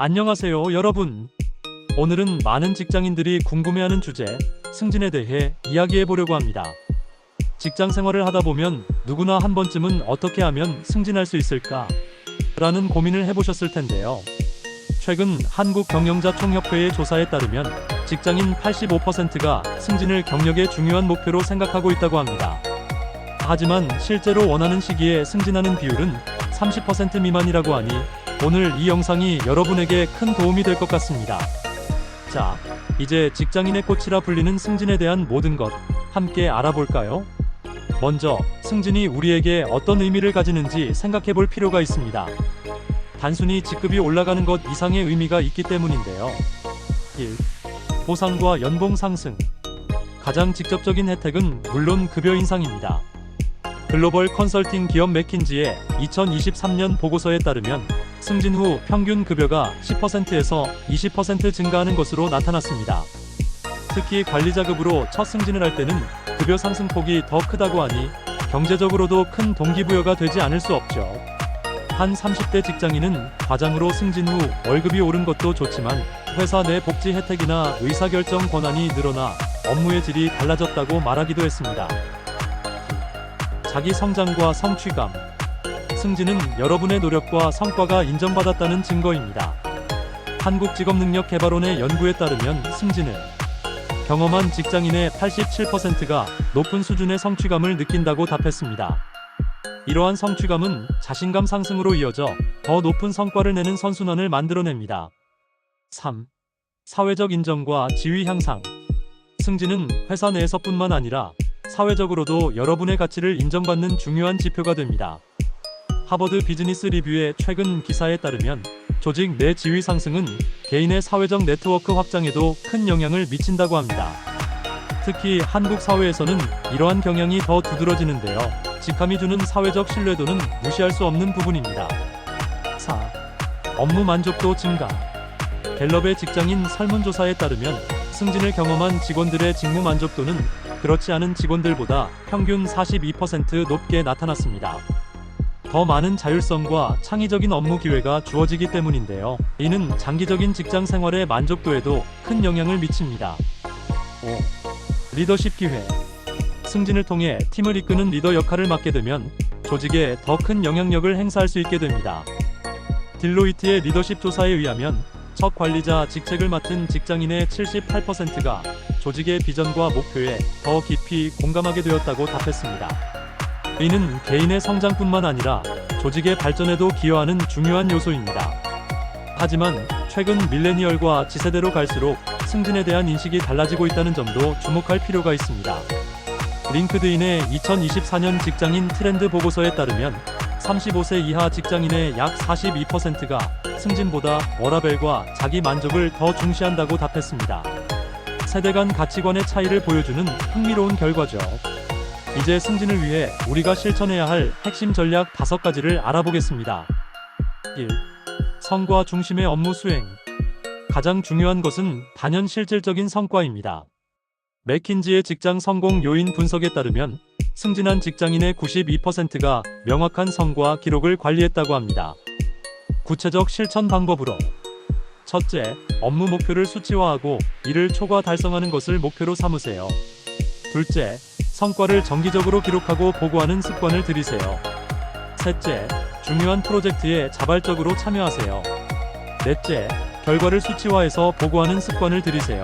안녕하세요, 여러분. 오늘은 많은 직장인들이 궁금해하는 주제, 승진에 대해 이야기해 보려고 합니다. 직장 생활을 하다 보면 누구나 한 번쯤은 어떻게 하면 승진할 수 있을까? 라는 고민을 해보셨을 텐데요. 최근 한국경영자총협회의 조사에 따르면 직장인 85%가 승진을 경력의 중요한 목표로 생각하고 있다고 합니다. 하지만 실제로 원하는 시기에 승진하는 비율은 30% 미만이라고 하니 오늘 이 영상이 여러분에게 큰 도움이 될 것 같습니다. 자, 이제 직장인의 꽃이라 불리는 승진에 대한 모든 것 함께 알아볼까요? 먼저 승진이 우리에게 어떤 의미를 가지는지 생각해 볼 필요가 있습니다. 단순히 직급이 올라가는 것 이상의 의미가 있기 때문인데요. 1. 보상과 연봉 상승. 가장 직접적인 혜택은 물론 급여 인상입니다. 글로벌 컨설팅 기업 맥킨지의 2023년 보고서에 따르면 승진 후 평균 급여가 10%에서 20% 증가하는 것으로 나타났습니다. 특히 관리자급으로 첫 승진을 할 때는 급여 상승폭이 더 크다고 하니 경제적으로도 큰 동기부여가 되지 않을 수 없죠. 한 30대 직장인은 과장으로 승진 후 월급이 오른 것도 좋지만 회사 내 복지 혜택이나 의사결정 권한이 늘어나 업무의 질이 달라졌다고 말하기도 했습니다. 자기 성장과 성취감. 승진은 여러분의 노력과 성과가 인정받았다는 증거입니다. 한국직업능력개발원의 연구에 따르면 승진을 경험한 직장인의 87%가 높은 수준의 성취감을 느낀다고 답했습니다. 이러한 성취감은 자신감 상승으로 이어져 더 높은 성과를 내는 선순환을 만들어냅니다. 3. 사회적 인정과 지위 향상. 승진은 회사 내에서뿐만 아니라 사회적으로도 여러분의 가치를 인정받는 중요한 지표가 됩니다. 하버드 비즈니스 리뷰의 최근 기사에 따르면 조직 내 지위 상승은 개인의 사회적 네트워크 확장에도 큰 영향을 미친다고 합니다. 특히 한국 사회에서는 이러한 경향이 더 두드러지는데요. 직함이 주는 사회적 신뢰도는 무시할 수 없는 부분입니다. 4. 업무 만족도 증가. 갤럽의 직장인 설문조사에 따르면 승진을 경험한 직원들의 직무 만족도는 그렇지 않은 직원들보다 평균 42% 높게 나타났습니다. 더 많은 자율성과 창의적인 업무 기회가 주어지기 때문인데요. 이는 장기적인 직장 생활의 만족도에도 큰 영향을 미칩니다. 5. 리더십 기회. 승진을 통해 팀을 이끄는 리더 역할을 맡게 되면 조직에 더 큰 영향력을 행사할 수 있게 됩니다. 딜로이트의 리더십 조사에 의하면 첫 관리자 직책을 맡은 직장인의 78%가 조직의 비전과 목표에 더 깊이 공감하게 되었다고 답했습니다. 이는 개인의 성장뿐만 아니라 조직의 발전에도 기여하는 중요한 요소입니다. 하지만 최근 밀레니얼과 지세대로 갈수록 승진에 대한 인식이 달라지고 있다는 점도 주목할 필요가 있습니다. 링크드인의 2024년 직장인 트렌드 보고서에 따르면 35세 이하 직장인의 약 42%가 승진보다 워라벨과 자기 만족을 더 중시한다고 답했습니다. 세대 간 가치관의 차이를 보여주는 흥미로운 결과죠. 이제 승진을 위해 우리가 실천해야 할 핵심 전략 5가지를 알아보겠습니다. 1. 성과 중심의 업무 수행. 가장 중요한 것은 단연 실질적인 성과입니다. 맥킨지의 직장 성공 요인 분석에 따르면 승진한 직장인의 92%가 명확한 성과 기록을 관리했다고 합니다. 구체적 실천 방법으로 첫째, 업무 목표를 수치화하고 이를 초과 달성하는 것을 목표로 삼으세요. 둘째, 성과를 정기적으로 기록하고 보고하는 습관을 들이세요. 셋째, 중요한 프로젝트에 자발적으로 참여하세요. 넷째, 결과를 수치화해서 보고하는 습관을 들이세요.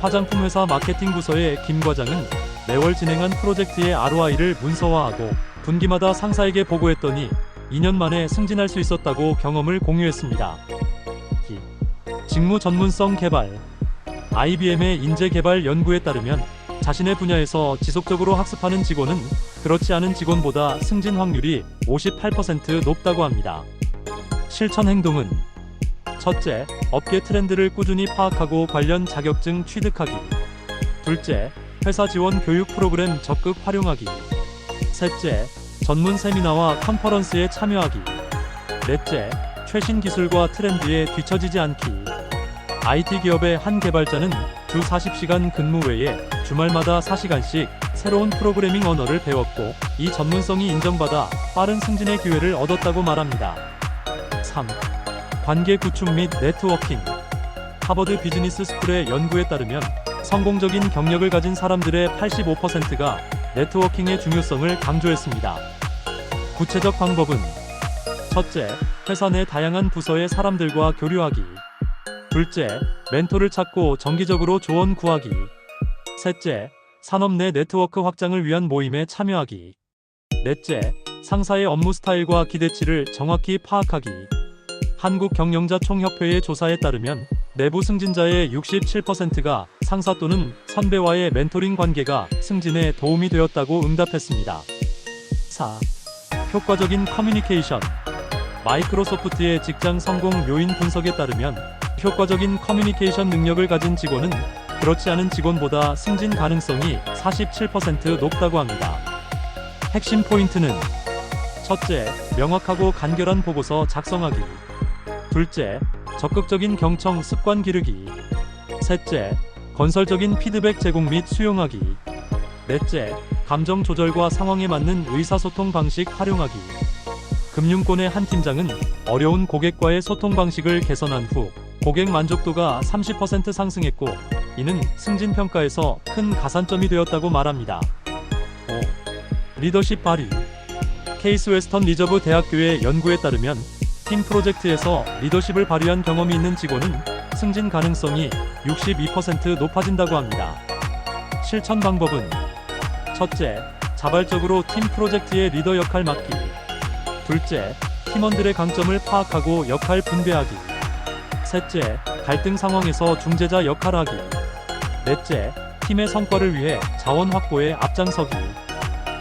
화장품 회사 마케팅 부서의 김 과장은 매월 진행한 프로젝트의 ROI를 문서화하고 분기마다 상사에게 보고했더니 2년 만에 승진할 수 있었다고 경험을 공유했습니다. 기. 직무 전문성 개발 IBM의 인재 개발 연구에 따르면 자신의 분야에서 지속적으로 학습하는 직원은 그렇지 않은 직원보다 승진 확률이 58% 높다고 합니다. 실천 행동은 첫째, 업계 트렌드를 꾸준히 파악하고 관련 자격증 취득하기. 둘째, 회사 지원 교육 프로그램 적극 활용하기. 셋째, 전문 세미나와 컨퍼런스에 참여하기. 넷째, 최신 기술과 트렌드에 뒤처지지 않기. IT 기업의 한 개발자는 주 40시간 근무 외에 주말마다 4시간씩 새로운 프로그래밍 언어를 배웠고 이 전문성이 인정받아 빠른 승진의 기회를 얻었다고 말합니다. 3. 관계 구축 및 네트워킹. 하버드 비즈니스 스쿨의 연구에 따르면 성공적인 경력을 가진 사람들의 85%가 네트워킹의 중요성을 강조했습니다. 구체적 방법은 첫째, 회사 내 다양한 부서의 사람들과 교류하기. 둘째, 멘토를 찾고 정기적으로 조언 구하기. 셋째, 산업 내 네트워크 확장을 위한 모임에 참여하기. 넷째, 상사의 업무 스타일과 기대치를 정확히 파악하기. 한국 경영자 총협회의 조사에 따르면 내부 승진자의 67%가 상사 또는 선배와의 멘토링 관계가 승진에 도움이 되었다고 응답했습니다. 4. 효과적인 커뮤니케이션. 마이크로소프트의 직장 성공 요인 분석에 따르면 효과적인 커뮤니케이션 능력을 가진 직원은 그렇지 않은 직원보다 승진 가능성이 47% 높다고 합니다. 핵심 포인트는 첫째, 명확하고 간결한 보고서 작성하기. 둘째, 적극적인 경청 습관 기르기. 셋째, 건설적인 피드백 제공 및 수용하기. 넷째, 감정 조절과 상황에 맞는 의사소통 방식 활용하기. 금융권의 한 팀장은 어려운 고객과의 소통 방식을 개선한 후 고객 만족도가 30% 상승했고 이는 승진 평가에서 큰 가산점이 되었다고 말합니다. 5. 리더십 발휘 케이스 웨스턴 리저브 대학교의 연구에 따르면 팀 프로젝트에서 리더십을 발휘한 경험이 있는 직원은 승진 가능성이 62% 높아진다고 합니다. 실천 방법은 첫째, 자발적으로 팀 프로젝트의 리더 역할 맡기. 둘째, 팀원들의 강점을 파악하고 역할 분배하기. 셋째, 갈등 상황에서 중재자 역할하기. 넷째, 팀의 성과를 위해 자원 확보에 앞장서기.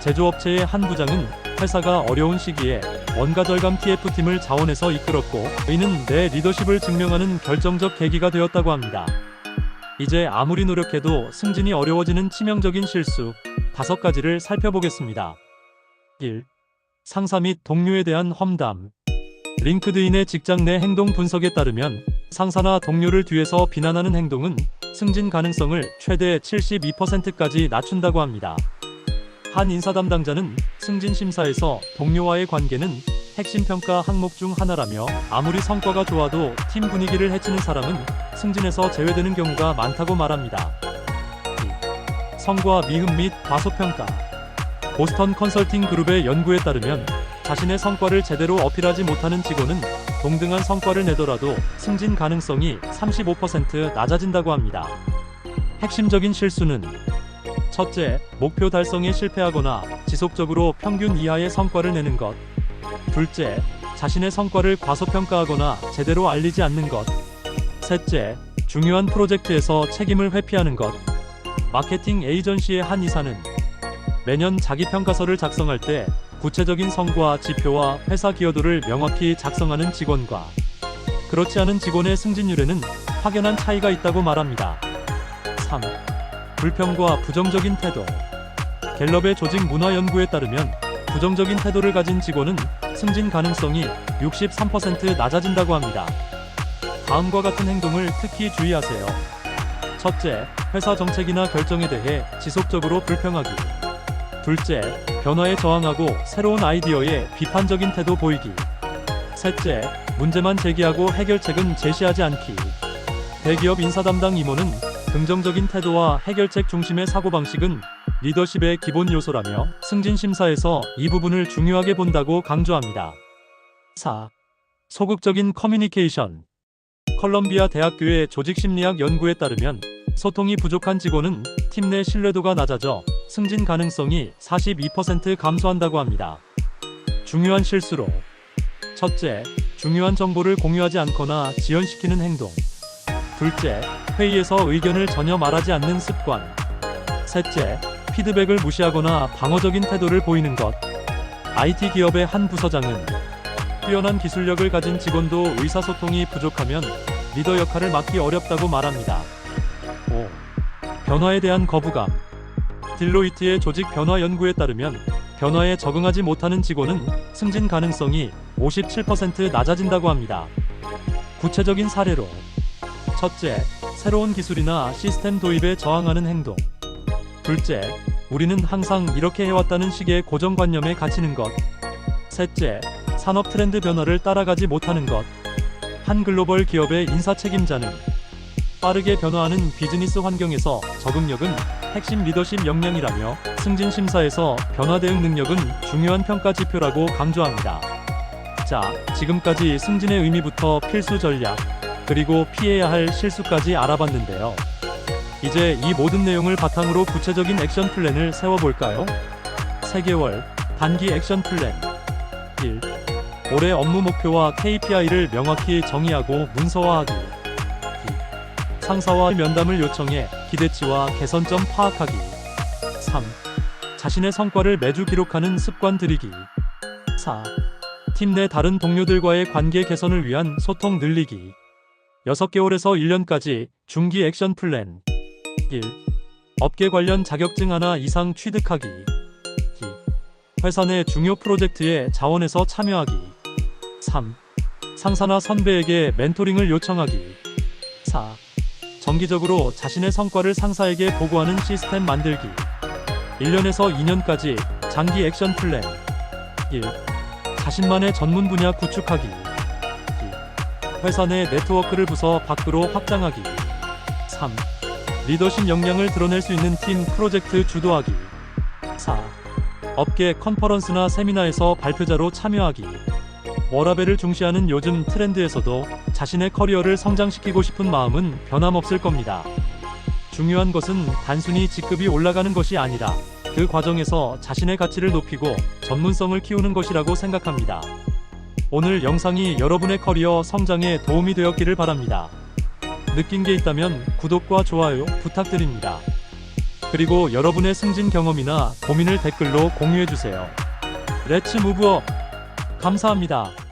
제조업체의 한 부장은 회사가 어려운 시기에 원가 절감 TF팀을 자원해서 이끌었고, 이는 내 리더십을 증명하는 결정적 계기가 되었다고 합니다. 이제 아무리 노력해도 승진이 어려워지는 치명적인 실수 다섯 가지를 살펴보겠습니다. 1. 상사 및 동료에 대한 험담. 링크드인의 직장 내 행동 분석에 따르면 상사나 동료를 뒤에서 비난하는 행동은 승진 가능성을 최대 72%까지 낮춘다고 합니다. 한 인사 담당자는 승진 심사에서 동료와의 관계는 핵심 평가 항목 중 하나라며 아무리 성과가 좋아도 팀 분위기를 해치는 사람은 승진에서 제외되는 경우가 많다고 말합니다. 2. 성과 미흡 및 과소평가. 보스턴 컨설팅 그룹의 연구에 따르면 자신의 성과를 제대로 어필하지 못하는 직원은 동등한 성과를 내더라도 승진 가능성이 35% 낮아진다고 합니다. 핵심적인 실수는 첫째, 목표 달성에 실패하거나 지속적으로 평균 이하의 성과를 내는 것. 둘째, 자신의 성과를 과소평가하거나 제대로 알리지 않는 것. 셋째, 중요한 프로젝트에서 책임을 회피하는 것. 마케팅 에이전시의 한 이사는 매년 자기 평가서를 작성할 때 구체적인 성과 지표와 회사 기여도를 명확히 작성하는 직원과 그렇지 않은 직원의 승진율에는 확연한 차이가 있다고 말합니다. 3. 불평과 부정적인 태도. 갤럽의 조직 문화 연구에 따르면 부정적인 태도를 가진 직원은 승진 가능성이 63% 낮아진다고 합니다. 다음과 같은 행동을 특히 주의하세요. 첫째, 회사 정책이나 결정에 대해 지속적으로 불평하기. 둘째, 변화에 저항하고 새로운 아이디어에 비판적인 태도 보이기. 셋째, 문제만 제기하고 해결책은 제시하지 않기. 대기업 인사 담당 임원은 긍정적인 태도와 해결책 중심의 사고방식은 리더십의 기본 요소라며 승진 심사에서 이 부분을 중요하게 본다고 강조합니다. 4. 소극적인 커뮤니케이션. 컬럼비아 대학교의 조직심리학 연구에 따르면 소통이 부족한 직원은 팀 내 신뢰도가 낮아져 승진 가능성이 42% 감소한다고 합니다. 중요한 실수로 첫째, 중요한 정보를 공유하지 않거나 지연시키는 행동. 둘째, 회의에서 의견을 전혀 말하지 않는 습관. 셋째, 피드백을 무시하거나 방어적인 태도를 보이는 것. IT 기업의 한 부서장은 뛰어난 기술력을 가진 직원도 의사소통이 부족하면 리더 역할을 맡기 어렵다고 말합니다. 5. 변화에 대한 거부감. 딜로이트의 조직 변화 연구에 따르면 변화에 적응하지 못하는 직원은 승진 가능성이 57% 낮아진다고 합니다. 구체적인 사례로 첫째, 새로운 기술이나 시스템 도입에 저항하는 행동. 둘째, 우리는 항상 이렇게 해왔다는 식의 고정관념에 갇히는 것. 셋째, 산업 트렌드 변화를 따라가지 못하는 것. 한 글로벌 기업의 인사 책임자는 빠르게 변화하는 비즈니스 환경에서 적응력은 핵심 리더십 역량이라며 승진 심사에서 변화 대응 능력은 중요한 평가 지표라고 강조합니다. 자, 지금까지 승진의 의미부터 필수 전략, 그리고 피해야 할 실수까지 알아봤는데요. 이제 이 모든 내용을 바탕으로 구체적인 액션 플랜을 세워볼까요? 3개월 단기 액션 플랜 1. 올해 업무 목표와 KPI를 명확히 정의하고 문서화하기 2. 상사와 면담을 요청해 기대치와 개선점 파악하기 3. 자신의 성과를 매주 기록하는 습관 들이기 4. 팀 내 다른 동료들과의 관계 개선을 위한 소통 늘리기 6개월에서 1년까지 중기 액션 플랜 1. 업계 관련 자격증 하나 이상 취득하기 2. 회사 내 중요 프로젝트에 자원해서 참여하기 3. 상사나 선배에게 멘토링을 요청하기 4. 정기적으로 자신의 성과를 상사에게 보고하는 시스템 만들기 1년에서 2년까지 장기 액션 플랜 1. 자신만의 전문 분야 구축하기 2. 회사 내 네트워크를 부서 밖으로 확장하기 3. 리더십 역량을 드러낼 수 있는 팀 프로젝트 주도하기 4. 업계 컨퍼런스나 세미나에서 발표자로 참여하기 워라벨을 중시하는 요즘 트렌드에서도 자신의 커리어를 성장시키고 싶은 마음은 변함없을 겁니다. 중요한 것은 단순히 직급이 올라가는 것이 아니라 그 과정에서 자신의 가치를 높이고 전문성을 키우는 것이라고 생각합니다. 오늘 영상이 여러분의 커리어 성장에 도움이 되었기를 바랍니다. 느낀 게 있다면 구독과 좋아요 부탁드립니다. 그리고 여러분의 승진 경험이나 고민을 댓글로 공유해주세요. 렛츠 무브업! 감사합니다.